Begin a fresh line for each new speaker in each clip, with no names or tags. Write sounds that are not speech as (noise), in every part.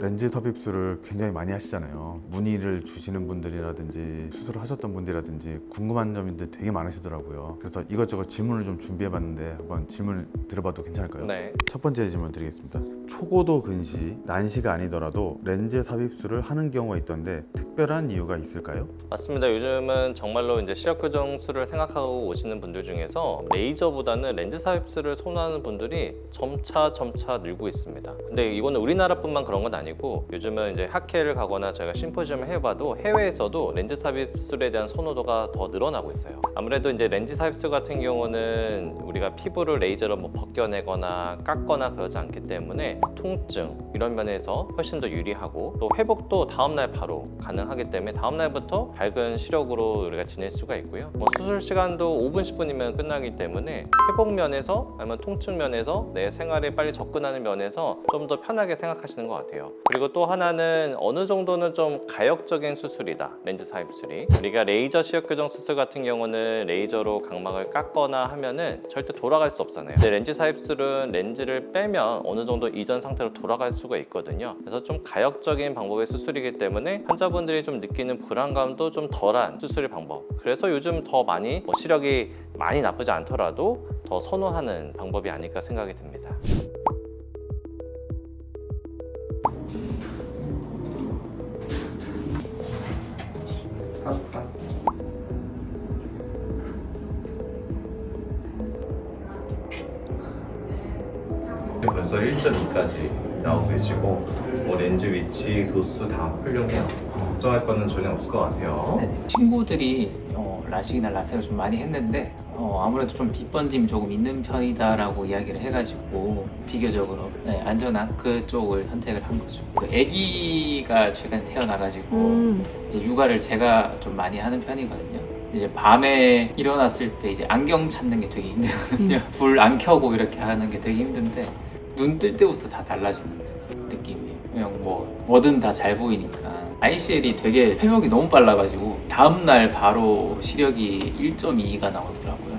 렌즈 섭입술을 굉장히 많이 하시잖아요. 문의를 주시는 분들이라든지 수술을 하셨던 분들이라든지 궁금한 점인데 되게 많으시더라고요. 그래서 이것저것 질문을 좀 준비해봤는데 한번 질문 드려봐도 괜찮을까요?
네.
첫 번째 질문 드리겠습니다. 초고도 근시, 난시가 아니더라도 렌즈 삽입술을 하는 경우가 있던데 특별한 이유가 있을까요?
맞습니다. 요즘은 정말로 이제 시력 교정술을 생각하고 오시는 분들 중에서 레이저보다는 렌즈 삽입술을 선호하는 분들이 점차 점차 늘고 있습니다. 근데 이거는 우리나라뿐만 그런 건 아니 고 요즘은 이제 학회를 가거나 저희가 심포지엄을 해봐도 해외에서도 렌즈 삽입술에 대한 선호도가 더 늘어나고 있어요. 아무래도 이제 렌즈 삽입술 같은 경우는 우리가 피부를 레이저로 뭐 벗겨내거나 깎거나 그러지 않기 때문에 통증 이런 면에서 훨씬 더 유리하고 또 회복도 다음날 바로 가능하기 때문에 다음날부터 밝은 시력으로 우리가 지낼 수가 있고요. 뭐 수술 시간도 5분 10분이면 끝나기 때문에 회복 면에서 아니면 통증 면에서 내 생활에 빨리 접근하는 면에서 좀 더 편하게 생각하시는 것 같아요. 그리고 또 하나는 어느 정도는 좀 가역적인 수술이다. 렌즈 삽입술이. 우리가 레이저 시력 교정 수술 같은 경우는 레이저로 각막을 깎거나 하면은 절대 돌아갈 수 없잖아요. 근데 렌즈 삽입술은 렌즈를 빼면 어느 정도 이전 상태로 돌아갈 수가 있거든요. 그래서 좀 가역적인 방법의 수술이기 때문에 환자분들이 좀 느끼는 불안감도 좀 덜한 수술의 방법. 그래서 요즘 더 많이 뭐 시력이 많이 나쁘지 않더라도 더 선호하는 방법이 아닐까 생각이 듭니다. 벌써 1.2까지 나오고 계시고 뭐 렌즈 위치, 도수 다 훌륭해요. 걱정할 거는 전혀 없을 것 같아요.
네네. 친구들이 어, 라식이나 라섹을 좀 많이 했는데 어, 아무래도 좀 빗번짐이 조금 있는 편이다라고 이야기를 해가지고 비교적으로 네, 안전한 그쪽을 선택을 한 거죠. 그 아기가 최근에 태어나가지고
음.
이제 육아를 제가 좀 많이 하는 편이거든요. 이제 밤에 일어났을 때 이제 안경 찾는 게 되게 힘들거든요. (laughs) 불 안 켜고 이렇게 하는 게 되게 힘든데 눈 뜰 때부터 다 달라지는 느낌이에요. 그냥 뭐 뭐든 다 잘 보이니까. ICL이 되게 회복이 너무 빨라가지고 다음날 바로 시력이 1.2가 나오더라고요.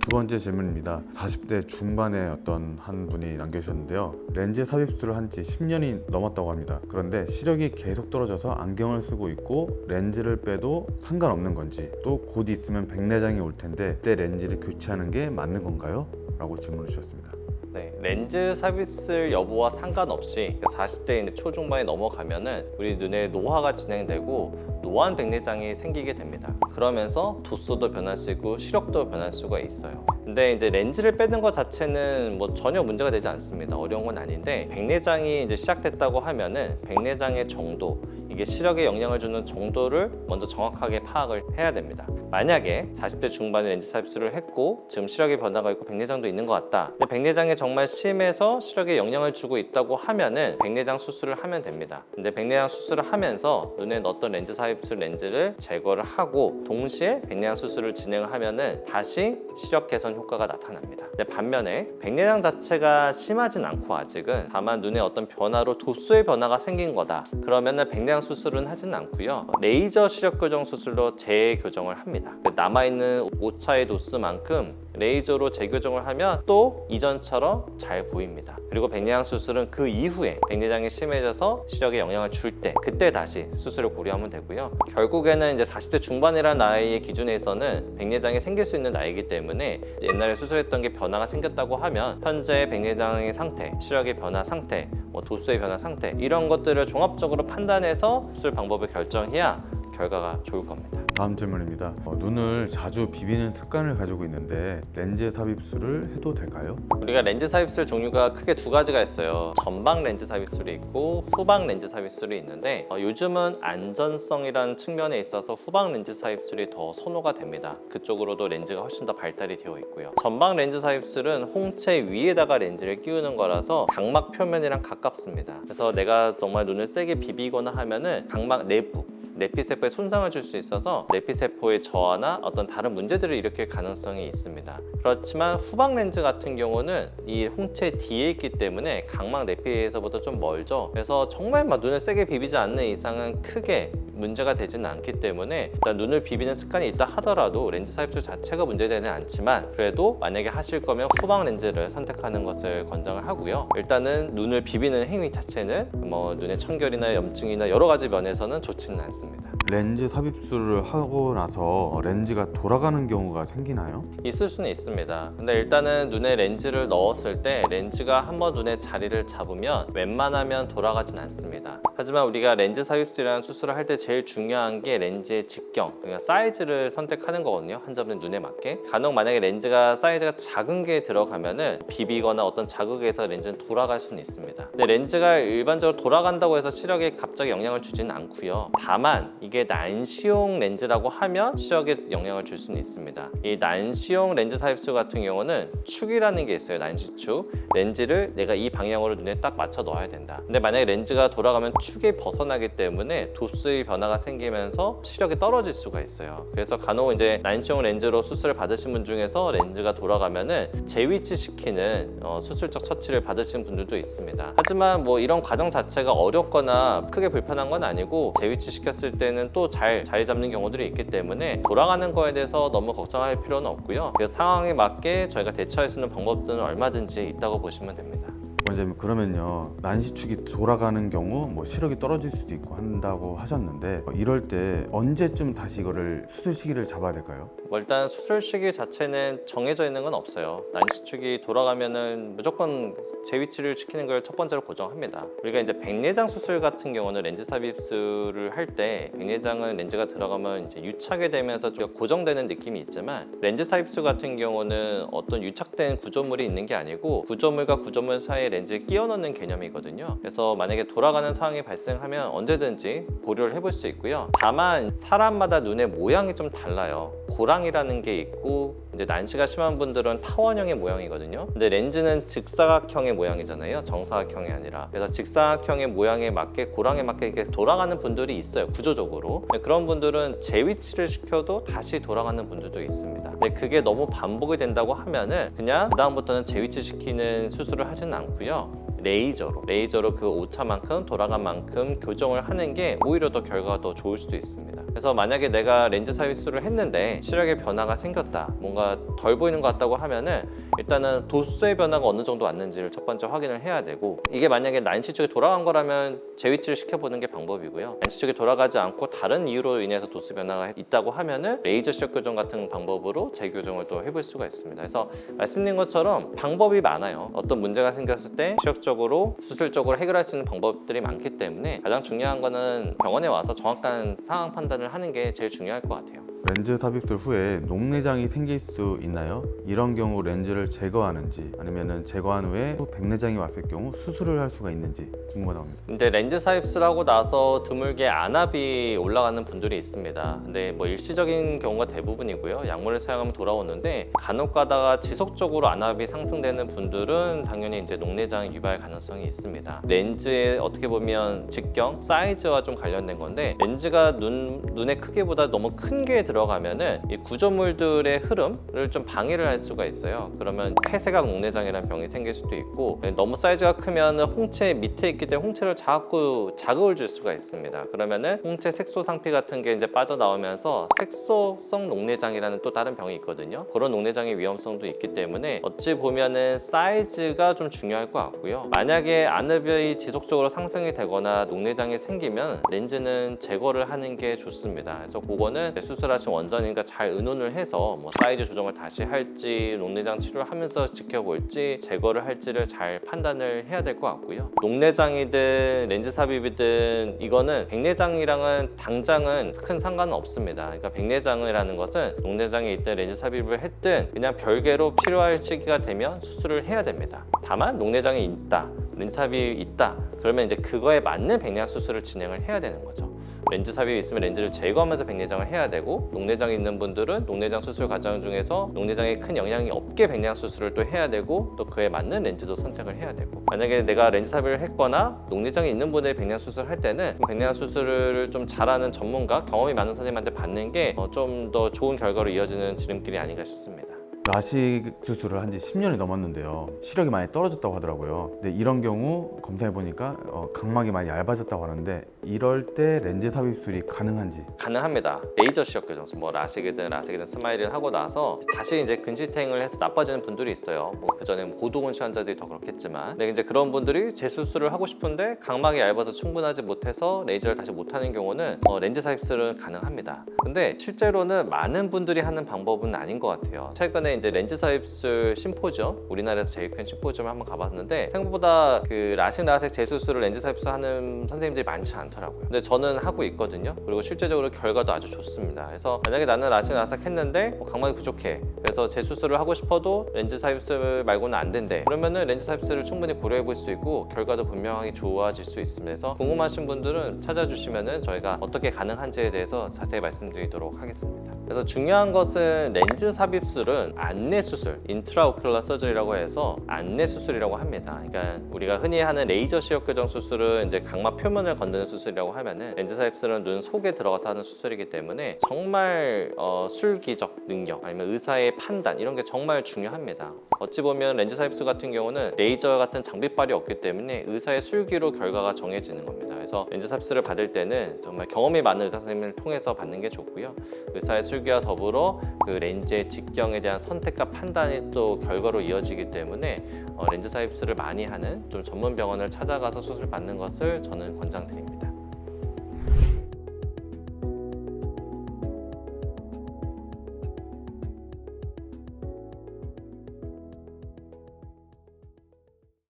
두 번째 질문입니다. 40대 중반의 어떤 한 분이 남겨주셨는데요. 렌즈 삽입술을 한 지 10년이 넘었다고 합니다. 그런데 시력이 계속 떨어져서 안경을 쓰고 있고 렌즈를 빼도 상관없는 건지 또 곧 있으면 백내장이 올 텐데 그때 렌즈를 교체하는 게 맞는 건가요? 라고 질문을 주셨습니다.
네, 렌즈 삽입술 여부와 상관없이 40대 초중반에 넘어가면은 우리 눈에 노화가 진행되고 노안 백내장이 생기게 됩니다. 그러면서 도수도 변하시고 시력도 변할 수가 있어요. 근데 이제 렌즈를 빼는 것 자체는 뭐 전혀 문제가 되지 않습니다. 어려운 건 아닌데 백내장이 이제 시작됐다고 하면은 백내장의 정도 이게 시력에 영향을 주는 정도를 먼저 정확하게 파악을 해야 됩니다. 만약에 40대 중반에 렌즈 삽입술을 했고 지금 시력의 변화가 있고 백내장도 있는 것 같다. 근데 백내장이 정말 심해서 시력에 영향을 주고 있다고 하면은 백내장 수술을 하면 됩니다. 근데 백내장 수술을 하면서 눈에 넣었던 렌즈 삽입술 렌즈를 제거를 하고 동시에 백내장 수술을 진행을 하면은 다시 시력 개선 효과가 나타납니다. 근데 반면에 백내장 자체가 심하진 않고 아직은 다만 눈에 어떤 변화로 도수의 변화가 생긴 거다. 그러면은 백내장 수술은 하진 않고요. 레이저 시력 교정 수술로 재교정을 합니다. 남아있는 오차의 도수만큼 레이저로 재교정을 하면 또 이전처럼 잘 보입니다. 그리고 백내장 수술은 그 이후에 백내장이 심해져서 시력에 영향을 줄 때 그때 다시 수술을 고려하면 되고요. 결국에는 이제 40대 중반이라는 나이의 기준에서는 백내장이 생길 수 있는 나이기 때문에 옛날에 수술했던 게 변화가 생겼다고 하면 현재 백내장의 상태, 시력의 변화 상태, 뭐 도수의 변화 상태 이런 것들을 종합적으로 판단해서 수술 방법을 결정해야 결과가 좋을 겁니다.
다음 질문입니다. 어, 눈을 자주 비비는 습관을 가지고 있는데 렌즈 삽입술을 해도 될까요?
우리가 렌즈 삽입술 종류가 크게 두 가지가 있어요. 전방 렌즈 삽입술이 있고 후방 렌즈 삽입술이 있는데 어, 요즘은 안전성이라는 측면에 있어서 후방 렌즈 삽입술이 더 선호가 됩니다. 그쪽으로도 렌즈가 훨씬 더 발달이 되어 있고요. 전방 렌즈 삽입술은 홍채 위에다가 렌즈를 끼우는 거라서 각막 표면이랑 가깝습니다. 그래서 내가 정말 눈을 세게 비비거나 하면은 각막 내부 내피세포에 손상을 줄 수 있어서 내피세포의 저하나 어떤 다른 문제들을 일으킬 가능성이 있습니다. 그렇지만 후방 렌즈 같은 경우는 이 홍채 뒤에 있기 때문에 각막 내피에서부터 좀 멀죠. 그래서 정말 막 눈을 세게 비비지 않는 이상은 크게 문제가 되지는 않기 때문에 일단 눈을 비비는 습관이 있다 하더라도 렌즈 삽입술 자체가 문제되는 않지만 그래도 만약에 하실 거면 후방 렌즈를 선택하는 것을 권장을 하고요. 일단은 눈을 비비는 행위 자체는 뭐 눈의 청결이나 염증이나 여러 가지 면에서는 좋지는 않습니다.
렌즈 삽입술을 하고 나서 렌즈가 돌아가는 경우가 생기나요?
있을 수는 있습니다. 근데 일단은 눈에 렌즈를 넣었을 때 렌즈가 한번 눈의 자리를 잡으면 웬만하면 돌아가진 않습니다. 하지만 우리가 렌즈 삽입술이라는 수술을 할 때 제일 중요한 게 렌즈의 직경, 그러니까 사이즈를 선택하는 거거든요. 한 점의 눈에 맞게. 간혹 만약에 렌즈가 사이즈가 작은 게 들어가면은 비비거나 어떤 자극에서 렌즈는 돌아갈 수는 있습니다. 근데 렌즈가 일반적으로 돌아간다고 해서 시력에 갑자기 영향을 주지는 않고요. 다만 이게 난시용 렌즈라고 하면 시력에 영향을 줄 수는 있습니다. 이 난시용 렌즈 삽입술 같은 경우는 축이라는 게 있어요. 난시축. 렌즈를 내가 이 방향으로 눈에 딱 맞춰 넣어야 된다. 근데 만약에 렌즈가 돌아가면 축에 벗어나기 때문에 도수의 변화가 생기면서 시력이 떨어질 수가 있어요. 그래서 간혹 이제 난시용 렌즈로 수술을 받으신 분 중에서 렌즈가 돌아가면은 재위치 시키는 어, 수술적 처치를 받으신 분들도 있습니다. 하지만 뭐 이런 과정 자체가 어렵거나 크게 불편한 건 아니고 재위치 시켰을 때는 또 잘 자리 잡는 경우들이 있기 때문에 돌아가는 거에 대해서 너무 걱정할 필요는 없고요. 그 상황에 맞게 저희가 대처할 수 있는 방법들은 얼마든지 있다고 보시면 됩니다.
원장님 그러면요 난시축이 돌아가는 경우 뭐 시력이 떨어질 수도 있고 한다고 하셨는데 이럴 때 언제쯤 다시 이거를 수술 시기를 잡아야 될까요?
뭐 일단 수술 시기 자체는 정해져 있는 건 없어요. 난시축이 돌아가면은 무조건 재위치를 시키는 걸 첫 번째로 고정합니다. 우리가 이제 백내장 수술 같은 경우는 렌즈 삽입술을 할 때 백내장은 렌즈가 들어가면 이제 유착이 되면서 좀 고정되는 느낌이 있지만 렌즈 삽입술 같은 경우는 어떤 유착된 구조물이 있는 게 아니고 구조물과 구조물 사이에 렌즈를 끼워 넣는 개념이거든요. 그래서 만약에 돌아가는 상황이 발생하면 언제든지 보류를 해볼 수 있고요. 다만 사람마다 눈의 모양이 좀 달라요. 고랑 이라는 게 있고 이제 난시가 심한 분들은 타원형의 모양이거든요. 근데 렌즈는 직사각형의 모양이잖아요. 정사각형이 아니라. 그래서 직사각형의 모양에 맞게 고랑에 맞게 이렇게 돌아가는 분들이 있어요. 구조적으로. 그런 분들은 재위치를 시켜도 다시 돌아가는 분들도 있습니다. 근데 그게 너무 반복이 된다고 하면은 그냥 그다음부터는 재위치 시키는 수술을 하지는 않고요. 레이저로 레이저로 그 오차만큼 돌아간 만큼 교정을 하는 게 오히려 더 결과가 더 좋을 수도 있습니다. 그래서 만약에 내가 렌즈 삽입술을 했는데 시력의 변화가 생겼다, 뭔가 덜 보이는 것 같다고 하면은 일단은 도수의 변화가 어느 정도 왔는지를 첫 번째 확인을 해야 되고 이게 만약에 난시 쪽에 돌아간 거라면 재위치를 시켜보는 게 방법이고요. 난시 쪽에 돌아가지 않고 다른 이유로 인해서 도수 변화가 있다고 하면은 레이저 시력 교정 같은 방법으로 재교정을 또 해볼 수가 있습니다. 그래서 말씀드린 것처럼 방법이 많아요. 어떤 문제가 생겼을 때 시력 적 으로 수술적으로 해결할 수 있는 방법들이 많기 때문에 가장 중요한 거는 병원에 와서 정확한 상황 판단을 하는 게 제일 중요할 것 같아요.
렌즈 삽입술 후에 녹내장이 생길 수 있나요? 이런 경우 렌즈를 제거하는지 아니면은 제거한 후에 또 백내장이 왔을 경우 수술을 할 수가 있는지 궁금합니다.
근데 렌즈 삽입술하고 나서 드물게 안압이 올라가는 분들이 있습니다. 근데 뭐 일시적인 경우가 대부분이고요. 약물을 사용하면 돌아오는데 간혹 가다가 지속적으로 안압이 상승되는 분들은 당연히 이제 녹내장 유발 가능성이 있습니다. 렌즈에 어떻게 보면 직경, 사이즈와 좀 관련된 건데 렌즈가 눈 눈의 크기보다 너무 큰 게 들어 가면은 이 구조물들의 흐름을 좀 방해를 할 수가 있어요. 그러면 폐쇄각 녹내장이라는 병이 생길 수도 있고 너무 사이즈가 크면 홍채 밑에 있기 때문에 홍채를 자꾸 자극을 줄 수가 있습니다. 그러면은 홍채 색소 상피 같은 게 이제 빠져나오면서 색소성 녹내장이라는 또 다른 병이 있거든요. 그런 녹내장의 위험성도 있기 때문에 어찌 보면은 사이즈가 좀 중요할 것 같고요. 만약에 안압이 지속적으로 상승이 되거나 녹내장이 생기면 렌즈는 제거를 하는 게 좋습니다. 그래서 그거는 수술하 신 원장님과 잘 의논을 해서 뭐 사이즈 조정을 다시 할지 녹내장 치료를 하면서 지켜볼지 제거를 할지를 잘 판단을 해야 될 것 같고요. 녹내장이든 렌즈 삽입이든 이거는 백내장이랑은 당장은 큰 상관은 없습니다. 그러니까 백내장이라는 것은 녹내장이 있든 렌즈 삽입을 했든 그냥 별개로 필요할 시기가 되면 수술을 해야 됩니다. 다만 녹내장이 있다, 렌즈 삽입이 있다. 그러면 이제 그거에 맞는 백내장 수술을 진행을 해야 되는 거죠. 렌즈 삽입이 있으면 렌즈를 제거하면서 백내장을 해야 되고 녹내장이 있는 분들은 녹내장 수술 과정 중에서 녹내장에 큰 영향이 없게 백내장 수술을 또 해야 되고 또 그에 맞는 렌즈도 선택을 해야 되고 만약에 내가 렌즈 삽입을 했거나 녹내장이 있는 분의 백내장 수술을 할 때는 백내장 수술을 좀 잘하는 전문가 경험이 많은 선생님한테 받는 게 어, 좀더 좋은 결과로 이어지는 지름길이 아닌가 싶습니다.
라식 수술을 한 지 10년이 넘었는데요. 시력이 많이 떨어졌다고 하더라고요. 근데 이런 경우 검사해 보니까 어, 각막이 많이 얇아졌다고 하는데 이럴 때 렌즈 삽입술이 가능한지
가능합니다. 레이저 시력 교정술, 뭐 라식이든 라식이든 스마일을 하고 나서 다시 이제 근시탱을 해서 나빠지는 분들이 있어요. 뭐 그전에 뭐 고도근 시 환자들이 더 그렇겠지만, 근데 이제 그런 분들이 재수술을 하고 싶은데 각막이 얇아서 충분하지 못해서 레이저를 다시 못하는 경우는 어, 렌즈 삽입술은 가능합니다. 근데 실제로는 많은 분들이 하는 방법은 아닌 것 같아요. 최근에 이제 렌즈 삽입술 심포지엄, 우리나라에서 제일 큰 심포지엄을 한번 가봤는데 생각보다 그 라식 라섹 재수술을 렌즈 삽입술 하는 선생님들이 많지 않더라고요. 근데 저는 하고 있거든요. 그리고 실제적으로 결과도 아주 좋습니다. 그래서 만약에 나는 라식 라섹 했는데 뭐 각막이 부족해. 그래서 재수술을 하고 싶어도 렌즈 삽입술 말고는 안 된대. 그러면은 렌즈 삽입술을 충분히 고려해 볼 수 있고 결과도 분명하게 좋아질 수 있습니다. 그래서 궁금하신 분들은 찾아주시면은 저희가 어떻게 가능한지에 대해서 자세히 말씀드리도록 하겠습니다. 그래서 중요한 것은 렌즈 삽입술은 안내 수술, 인트라오큘러 서저리라고 해서 안내 수술이라고 합니다. 그러니까 우리가 흔히 하는 레이저 시력 교정 수술은 이제 각막 표면을 건드는 수술이라고 하면은 렌즈 삽입술은 눈 속에 들어가서 하는 수술이기 때문에 정말 어, 술기적 능력 아니면 의사의 판단 이런 게 정말 중요합니다. 어찌 보면 렌즈 삽입술 같은 경우는 레이저 같은 장비빨이 없기 때문에 의사의 술기로 결과가 정해지는 겁니다. 그래서 렌즈 삽입술을 받을 때는 정말 경험이 많은 의사 선생님을 통해서 받는 게 좋고요. 의사의 술기 와 더불어 그 렌즈의 직경에 대한 선택과 판단이 또 결과로 이어지기 때문에 어, 렌즈 삽입술을 많이 하는 좀 전문 병원을 찾아가서 수술 받는 것을 저는 권장드립니다.